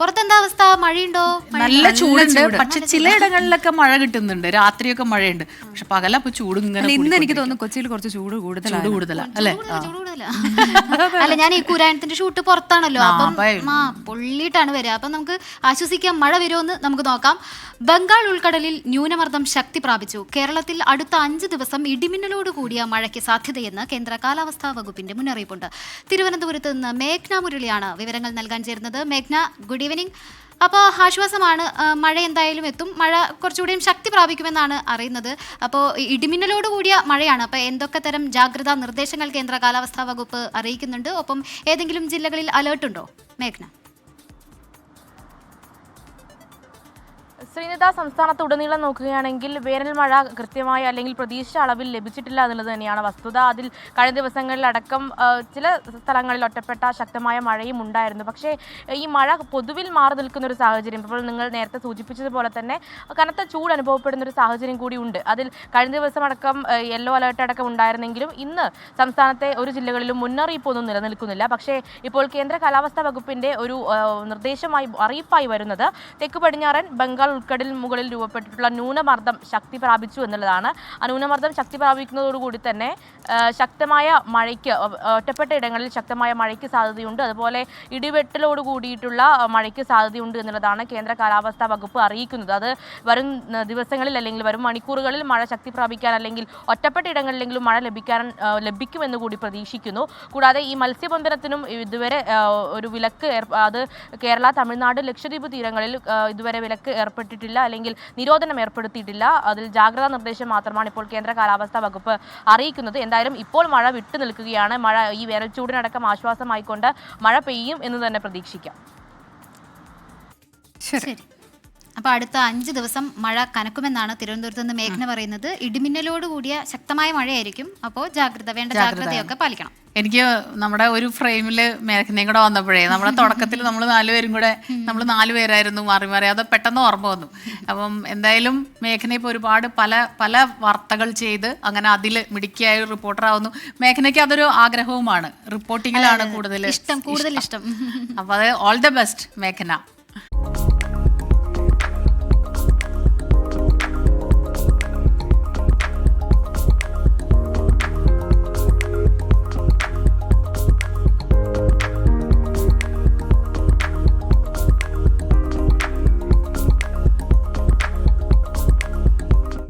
പുറത്തെന്താ അവസ്ഥ? മഴയുണ്ടോ? നല്ല ചൂടുണ്ട്. ചൂട്. പക്ഷെ ചിലയിടങ്ങളിലൊക്കെ മഴ കിട്ടുന്നുണ്ട്. രാത്രിയൊക്കെ മഴയുണ്ട്. പക്ഷെ പകലപ്പോ ചൂട് ഇങ്ങനെ ഇന്ന് എനിക്ക് തോന്നുന്നു കൊച്ചിയിൽ കുറച്ച് ചൂട് കൂടുതൽ ചൂട് കൂടുതലാണ് കൂടുതലാ അല്ലെ അല്ല ഞാൻ ഈ കുരായണത്തിന്റെ ഷൂട്ട് പുറത്താണല്ലോ. അപ്പൊ- ആ പൊള്ളിയിട്ടാണ് വരിക. അപ്പം നമുക്ക് ആശ്വസിക്കാം മഴ വരുമെന്ന് നമുക്ക് നോക്കാം. ബംഗാൾ ഉൾക്കടലിൽ ന്യൂനമർദ്ദം ശക്തി പ്രാപിച്ചു. കേരളത്തിൽ അടുത്ത അഞ്ച് ദിവസം ഇടിമിന്നലോട് കൂടിയ മഴയ്ക്ക് സാധ്യതയെന്ന് കേന്ദ്ര കാലാവസ്ഥാ വകുപ്പിന്റെ മുന്നറിയിപ്പുണ്ട്. തിരുവനന്തപുരത്ത് നിന്ന് മേഘ്ന മുരളിയാണ് വിവരങ്ങൾ നൽകാൻ ചേരുന്നത്. മേഘ്ന ഗുഡ് ഈവനിങ് അപ്പോൾ ആശ്വാസമാണ് മഴ എന്തായാലും എത്തും. മഴ കുറച്ചുകൂടിയും ശക്തി പ്രാപിക്കുമെന്നാണ് അറിയുന്നത്. അപ്പോൾ ഇടിമിന്നലോട് കൂടിയ മഴയാണ്. അപ്പോൾ എന്തൊക്കെ തരം ജാഗ്രതാ നിർദ്ദേശങ്ങൾ കേന്ദ്ര കാലാവസ്ഥാ വകുപ്പ് അറിയിക്കുന്നുണ്ട്. ഒപ്പം ഏതെങ്കിലും ജില്ലകളിൽ അലേർട്ടുണ്ടോ? മേഘ്ന. ശ്രീനിത സംസ്ഥാനത്ത് ഉടനീളം നോക്കുകയാണെങ്കിൽ വേനൽ മഴ കൃത്യമായ അല്ലെങ്കിൽ പ്രതീക്ഷിച്ച അളവിൽ ലഭിച്ചിട്ടില്ല എന്നുള്ളത് തന്നെയാണ് വസ്തുത. അതിൽ കഴിഞ്ഞ ദിവസങ്ങളിലടക്കം ചില സ്ഥലങ്ങളിൽ ഒറ്റപ്പെട്ട ശക്തമായ മഴയും ഉണ്ടായിരുന്നു. പക്ഷേ ഈ മഴ പൊതുവിൽ മാറി നിൽക്കുന്ന ഒരു സാഹചര്യം ഇപ്പോൾ നിങ്ങൾ നേരത്തെ സൂചിപ്പിച്ചതുപോലെ തന്നെ കനത്ത ചൂട് അനുഭവപ്പെടുന്ന ഒരു സാഹചര്യം കൂടി ഉണ്ട്. അതിൽ കഴിഞ്ഞ ദിവസം അടക്കം യെല്ലോ അലേർട്ട് അടക്കം ഉണ്ടായിരുന്നെങ്കിലും ഇന്ന് സംസ്ഥാനത്തെ ഒരു ജില്ലകളിലും മുന്നറിയിപ്പൊന്നും നിലനിൽക്കുന്നില്ല. പക്ഷേ ഇപ്പോൾ കേന്ദ്ര കാലാവസ്ഥാ വകുപ്പിന്റെ ഒരു നിർദ്ദേശമായി അറിയിപ്പായി വരുന്നത് തെക്ക് പടിഞ്ഞാറൻ ബംഗാൾ ഉൾക്കടൽ മുകളിൽ രൂപപ്പെട്ടിട്ടുള്ള ന്യൂനമർദ്ദം ശക്തി പ്രാപിച്ചു എന്നുള്ളതാണ്. ആ ന്യൂനമർദ്ദം ശക്തി പ്രാപിക്കുന്നതോടുകൂടി തന്നെ ശക്തമായ മഴയ്ക്ക് ഒറ്റപ്പെട്ട ഇടങ്ങളിൽ ശക്തമായ മഴയ്ക്ക് സാധ്യതയുണ്ട്. അതുപോലെ ഇടിവെട്ടലോട് കൂടിയിട്ടുള്ള മഴയ്ക്ക് സാധ്യതയുണ്ട് എന്നുള്ളതാണ് കേന്ദ്ര കാലാവസ്ഥാ വകുപ്പ് അറിയിക്കുന്നത്. അത് വരും ദിവസങ്ങളിൽ അല്ലെങ്കിൽ വരും മണിക്കൂറുകളിൽ മഴ ശക്തി പ്രാപിക്കാൻ അല്ലെങ്കിൽ ഒറ്റപ്പെട്ട ഇടങ്ങളിലെങ്കിലും മഴ ലഭിക്കാൻ ലഭിക്കുമെന്ന് കൂടി പ്രതീക്ഷിക്കുന്നു. കൂടാതെ ഈ മത്സ്യബന്ധനത്തിനും ഇതുവരെ ഒരു വിലക്ക് അത് കേരള തമിഴ്നാട് ലക്ഷദ്വീപ് തീരങ്ങളിൽ ഇതുവരെ വിലക്ക് ഏർപ്പെട്ടിട്ടില്ല അല്ലെങ്കിൽ നിരോധനം ഏർപ്പെടുത്തിയിട്ടില്ല. അതിൽ ജാഗ്രതാ നിർദ്ദേശം മാത്രമാണ് ഇപ്പോൾ കേന്ദ്ര കാലാവസ്ഥാ വകുപ്പ് അറിയിക്കുന്നത്. എന്തായാലും ഇപ്പോൾ മഴ വിട്ടു നിൽക്കുകയാണ്. മഴ ഈ വേനൽച്ചൂടിനടക്കം ആശ്വാസമായിക്കൊണ്ട് മഴ പെയ്യും എന്ന് തന്നെ പ്രതീക്ഷിക്കാം. ശരി. അപ്പോൾ അടുത്ത അഞ്ച് ദിവസം മഴ കനക്കുമെന്നാണ് തിരുവനന്തപുരത്ത് നിന്ന് മേഘന പറയുന്നത്. ഇടിമിന്നലോട് കൂടിയ ശക്തമായ മഴയായിരിക്കും. അപ്പോൾ ജാഗ്രത വേണ്ട ജാഗ്രതയൊക്കെ പാലിക്കണം. എനിക്ക് നമ്മുടെ ഒരു ഫ്രെയിമിൽ മേഘനയും കൂടെ വന്നപ്പോഴേ നമ്മുടെ തുടക്കത്തിൽ നമ്മൾ നാലുപേരും കൂടെ നമ്മൾ നാലുപേരായിരുന്നു മാറി മാറി. അത് പെട്ടെന്ന് ഓർമ്മ വന്നു. അപ്പം എന്തായാലും മേഘന ഇപ്പോൾ ഒരുപാട് പല പല വാർത്തകൾ ചെയ്ത് അങ്ങനെ അതിൽ മിടുക്കിയായ റിപ്പോർട്ടർ ആവുന്നു. മേഘനയ്ക്ക് അതൊരു ആഗ്രഹവുമാണ്. റിപ്പോർട്ടിങ്ങിലാണ് കൂടുതൽ ഇഷ്ടം കൂടുതൽ ഇഷ്ടം. അപ്പൊ അത് ഓൾ ദ ബെസ്റ്റ് മേഘന.